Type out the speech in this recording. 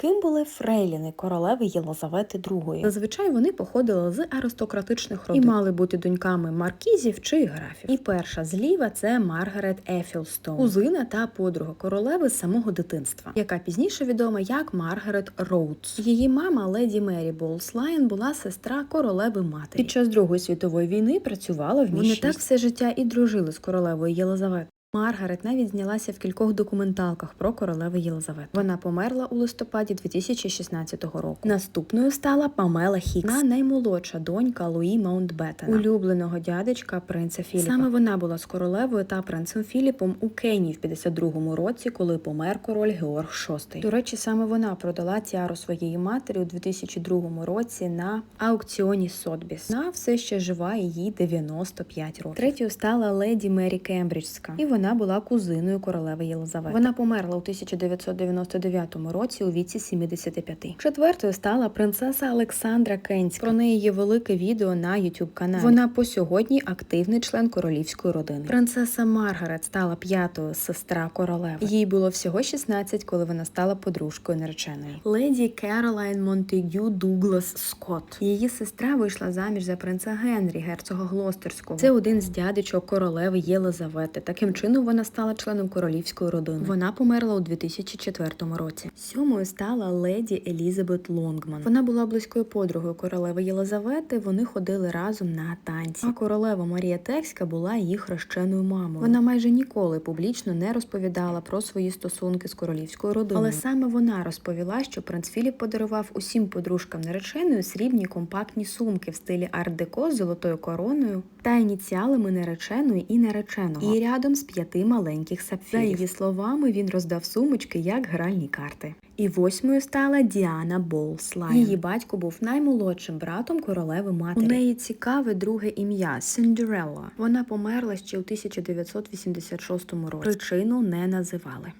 Ким були фрейліни королеви Єлизавети II? Зазвичай вони походили з аристократичних родин і мали бути доньками маркізів чи графів. І перша зліва це Маргарет Ефілстоун, кузина та подруга королеви з самого дитинства, яка пізніше відома як Маргарет Роудс. Її мама леді Мері Болслайн була сестра королеви матері. Під час Другої світової війни працювала в місті. Вони так все життя і дружили з королевою Єлизаветою. Маргарет навіть знялася в кількох документалках про королеву Єлизавету. Вона померла у листопаді 2016 року. Наступною стала Памела Хікс, вона наймолодша донька Луї Маунтбеттена, улюбленого дядечка принца Філіпа. Саме вона була з королевою та принцем Філіпом у Кенії в 52-му році, коли помер король Георг VI. До речі, саме вона продала тіару своєї матері у 2002 році на аукціоні Сотбіс. Вона все ще жива, їй 95 років. Третьою стала леді Мері Кембриджська, і вона була кузиною королеви Єлизавети. Вона померла у 1999 році у віці 75. Четвертою стала принцеса Олександра Кенська. Про неї є велике відео на youtube каналі. Вона по сьогодні активний член королівської родини. Принцеса Маргарет стала п'ятою сестра королеви. Їй було всього 16, коли вона стала подружкою нареченої. Леді Керолайн Монтегю Дуглас Скотт. Її сестра вийшла заміж за принца Генрі, герцога Глостерського. Це один з дядечок королеви Єлизавети. Таким чином вона стала членом королівської родини. Вона померла у 2004 році. Сьомою стала леді Елізабет Лонгман. Вона була близькою подругою королеви Єлизавети. Вони ходили разом на танці. А королева Марія Текська була її хрещеною мамою. Вона майже ніколи публічно не розповідала про свої стосунки з королівською родиною. Але саме вона розповіла, що принц Філіп подарував усім подружкам нареченої срібні компактні сумки в стилі арт-деко з золотою короною та ініціалами нареченої і нареченого. І рядом з п'яти маленьких сапфірів. За її словами, він роздав сумочки як гральні карти. І восьмою стала Діана Болслайн. Її батько був наймолодшим братом королеви матері. У неї цікаве друге ім'я Синдерелла. Вона померла ще у 1986 році. Причину не називали.